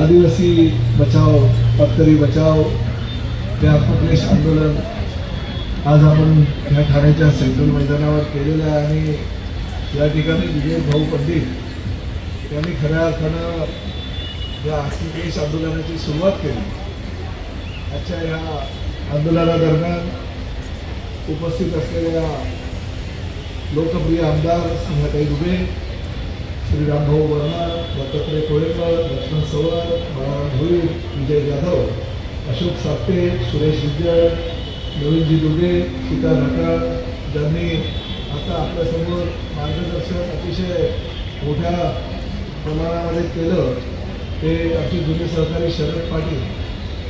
आदिवासी बचाव पत्तरी बचाव ते आत्मक्लेश आंदोलन आज आपण ह्या ठाण्याच्या सेंट्रल मैदानावर केलेलं आहे आणि या ठिकाणी विजय भाऊ पंडित यांनी खऱ्या अर्थानं या आत्मक्लेश आंदोलनाची सुरुवात केली. आजच्या या आंदोलनादरम्यान उपस्थित असलेल्या लोकप्रिय आमदार संध्याकाळी दुबे श्री रामभाऊ वर्मा दत्तात्रय कोळेकर लक्ष्मण सवार बाळाराम भोईर विजय जाधव अशोक सापटे सुरेश विद्या नवीनजी दुबे सीता नटाळ ज्यांनी आता आपल्यासमोर मार्गदर्शन अतिशय मोठ्या प्रमाणामध्ये केलं ते आमचे जुने सहकारी शरद पाटील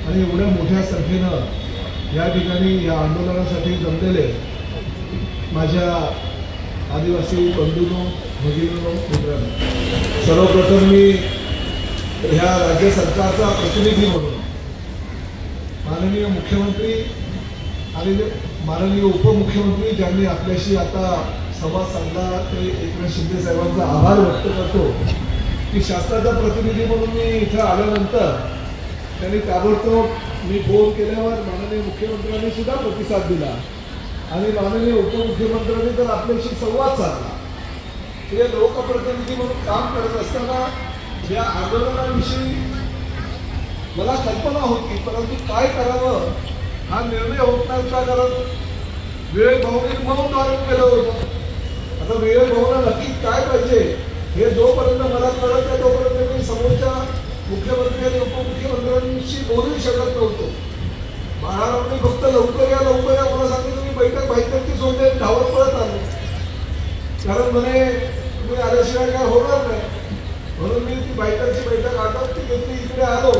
आणि एवढ्या मोठ्या संख्येनं या ठिकाणी या आंदोलनासाठी जमलेले माझ्या आदिवासी बंधूंनो भगिनीनो मित्रांनो. सर्वप्रथम मी ह्या राज्य सरकारचा प्रतिनिधी म्हणून माननीय मुख्यमंत्री आणि माननीय उपमुख्यमंत्री ज्यांनी आपल्याशी आता संवाद साधला ते एकनाथ शिंदे साहेबांचा आभार व्यक्त करतो की शासनाचा प्रतिनिधी म्हणून मी इथं आल्यानंतर त्यांनी ताबडतोब मी फोन केल्यावर माननीय मुख्यमंत्र्यांनी सुद्धा प्रतिसाद दिला. आणि माननीय उपमुख्यमंत्र्यांनी तर आपल्याशी संवाद साधला. हे लोकप्रतिनिधी म्हणून काम करत असताना या आंदोलनाविषयी मला कल्पना होती परंतु काय करावं हा निर्णय होत नव्हता कारण विवेक भाऊने मौन धारण केलं होतं. आता विवेक भाऊला नक्की काय पाहिजे हे जोपर्यंत मला कळत नाही तोपर्यंत मी समोरच्या मुख्यमंत्री आणि उपमुख्यमंत्र्यांशी बोलू शकत नव्हतो. बाळारामने फक्त लवकर या लवकर या मला सांगितलं मी बैठक बैठकची सोडले धावत पळत आलो. कारण म्हणे तुम्ही आल्याशिवाय काय होणार नाही? म्हणून मी ती बैठकची बैठक आटोप ती घेतली इकडे आलो.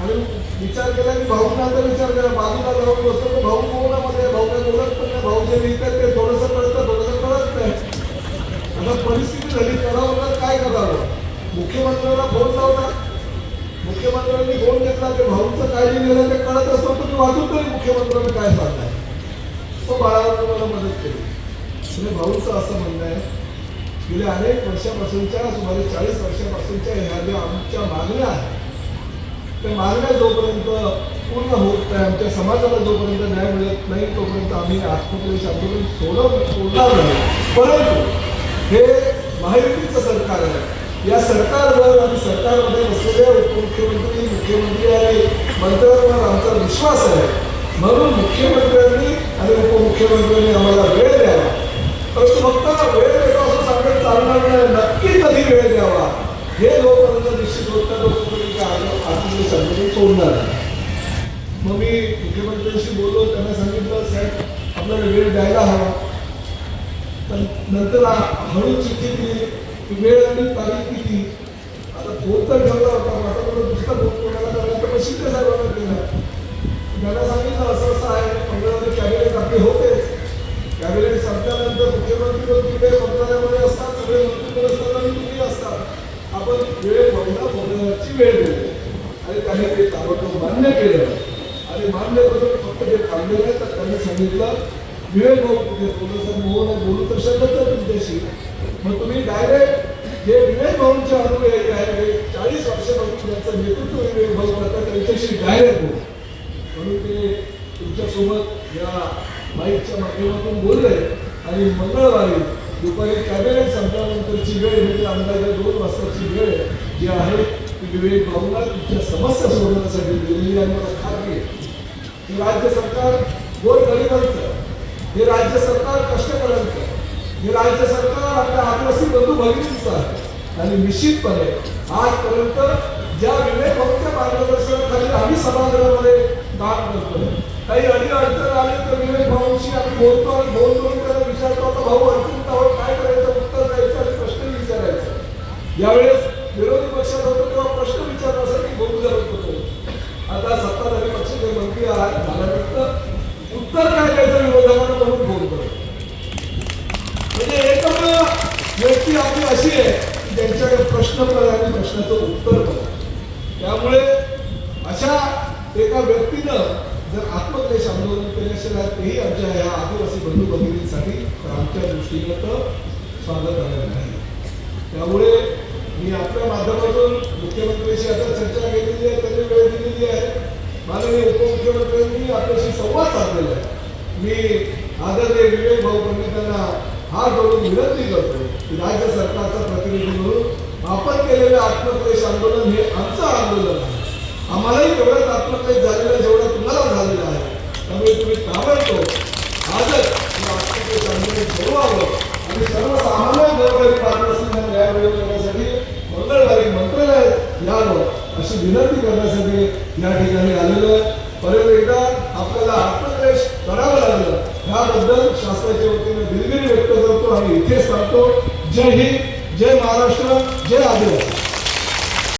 आणि विचार केला की भाऊंना आता विचार केला बाजूला जाऊन बसतो तर भाऊ कोणामध्ये भाऊ काय बोलत पण नाही भाऊ जे लिहितात ते थोडंसं कळतं थोडंसं कळत नाही. आता परिस्थिती झाली करावं तर काय करावं? मुख्यमंत्र्यांना फोन लावला. मुख्यमंत्र्यांनी फोन घेतला ते भाऊंचं काय लिहिलेलं ते कळत असतो तर मी वाचून तरी मुख्यमंत्र्यांनी काय सांगताय तो बाळावर तुम्हाला मदत करेल म्हणजे भाऊचं असं म्हणणं आहे गेल्या अनेक वर्षापासूनच्या सुमारे चाळीस वर्षापासूनच्या ह्या ज्या आमच्या मागण्या आहेत त्या मागण्या जोपर्यंत पूर्ण होत नाही आमच्या समाजाला जोपर्यंत न्याय मिळत नाही तोपर्यंत आम्ही आत्मप्रवेश आंदोलन सोडव सोडणार नाही. परंतु हे महायुतीचं सरकार आहे. या सरकारवर आणि सरकारमध्ये असलेल्या उपमुख्यमंत्री मुख्यमंत्री आणि मंत्र्यांवर आमचा विश्वास आहे. म्हणून मुख्यमंत्र्यांनी आणि उपमुख्यमंत्र्यांनी आम्हाला वेळ द्यावा. परंतु फक्त वेळ देतो असं सांगत चालणार नाही. नक्की कधी वेळ द्यावा. हे जोपर्यंत निश्चित होत नाही तोपर्यंत आत्मदेश आंदोलन सोडणार नाही. मग मी मुख्यमंत्र्यांशी बोललो त्यांना सांगितलं साहेब आपल्याला वेळ द्यायला हवा. पण नंतर हळू चिठ्ठी दिली की वेळ आणि तारीख किती? आता फोन तर ठेवला होता माझा दुसरा फोन कोणाला करायला तर मग शिंदे साहेबांना केला त्यांना सांगितलं असं असं आहे पंधरा कॅबिनेट आपले होते कॅबिनेट संपल्यानंतर मुख्यमंत्री मंत्री मंत्रालयामध्ये असतात सगळे मंत्री असतात आणि तुम्ही असतात. आपण वेळ बघणं बोलण्याची वेळ दिली आणि त्यांनी ते ताबडतोब मान्य केलं. आणि मान्य करून फक्त जे थांबले नाही तर त्यांनी सांगितलं विवेक भाऊ कुठे थोडंसं मोहन बोलू तर शकत नाही तुमच्याशी. मग तुम्ही डायरेक्ट जे विवेक भाऊंचे अनुयायी आहे चाळीस वर्षापासून त्यांचं नेतृत्व विवेक भाऊ करतात त्यांच्याशी डायरेक्ट बोल. म्हणून ते तुमच्यासोबत या माईकच्या माध्यमातून बोलले. आणि मंगळवारी दुपारी कॅबिनेट संपल्यानंतरची वेळ म्हणजे अंदाजे दोन वाजताची वेळ जी आहे ती विवेक भाऊला तुमच्या समस्या सोडवण्यासाठी दिलेली आणि मला खात्री आहे. हे राज्य सरकार गोरगरिबांचं हे राज्य सरकार कष्टकऱ्यांचं हे राज्य सरकार आपल्या आदिवासी बंधू भगिनींचं आहे. आणि निश्चितपणे आजपर्यंत ज्या विवेक भाऊच्या मार्गदर्शनाखाली आम्ही सभागृहामध्ये काम करतो काही अडी अडचण आली तर विवेक भाऊंशी आम्ही बोलतो आणि बोलतो विचारतो आता भाऊ अडचण त्यावर काय करायचं उत्तर द्यायचं आणि प्रश्न विचारायचं. यावेळेस विरोधी पक्षात होतो तेव्हा प्रश्न विचारण्यासाठी बोलू जात होतो. आता सत्ताधारी पक्षाचे मंत्री आहात झाल्यानंतर उत्तर काय द्यायचं विरोधकांना म्हणून फोन करतो म्हणजे एकमेव व्यक्ती आपली अशी आहे की ज्यांच्याकडे प्रश्न कळ आणि प्रश्नाचं उत्तर कळ त्यामुळे आमच्या या आदिवासी बंधू भगिनींसाठी तर आमच्या दृष्टीनं तर स्वागत आहे. नाही त्यामुळे मी आपल्या माध्यमातून मुख्यमंत्र्यांशी आता चर्चा केलेली आहे माननीय उपमुख्यमंत्र्यांनी आपल्याशी संवाद साधलेला आहे. मी आदरणीय विवेक भाऊ पंडितांना हात जोडून विनंती करतो की राज्य सरकारचा प्रतिनिधी म्हणून आपण केलेलं आत्मक्लेश आंदोलन हे आमचं आंदोलन आहे. आम्हालाही तेवढंच आत्मक्लेश झालेलं आहे जेवढं तुम्हाला झालेलं आहे. त्यामुळे तुम्ही ताबडतोब आजच आंदोलन सुरुवावं आणि सर्वसामान्य घरोघरी पाहत न्याय मिळवून देण्यासाठी मंगळवारी मंत्रालयात यावं अशी विनंती करण्यासाठी या ठिकाणी आलेलं आहे. परत एकदा आपल्याला आत्मप्रवेश करावा लागलं. ह्याबद्दल शासनाच्या वतीने दिलगिरी व्यक्त करतो आणि इथेच सांगतो. जय हिंद जय महाराष्ट्र जय आदिवासी.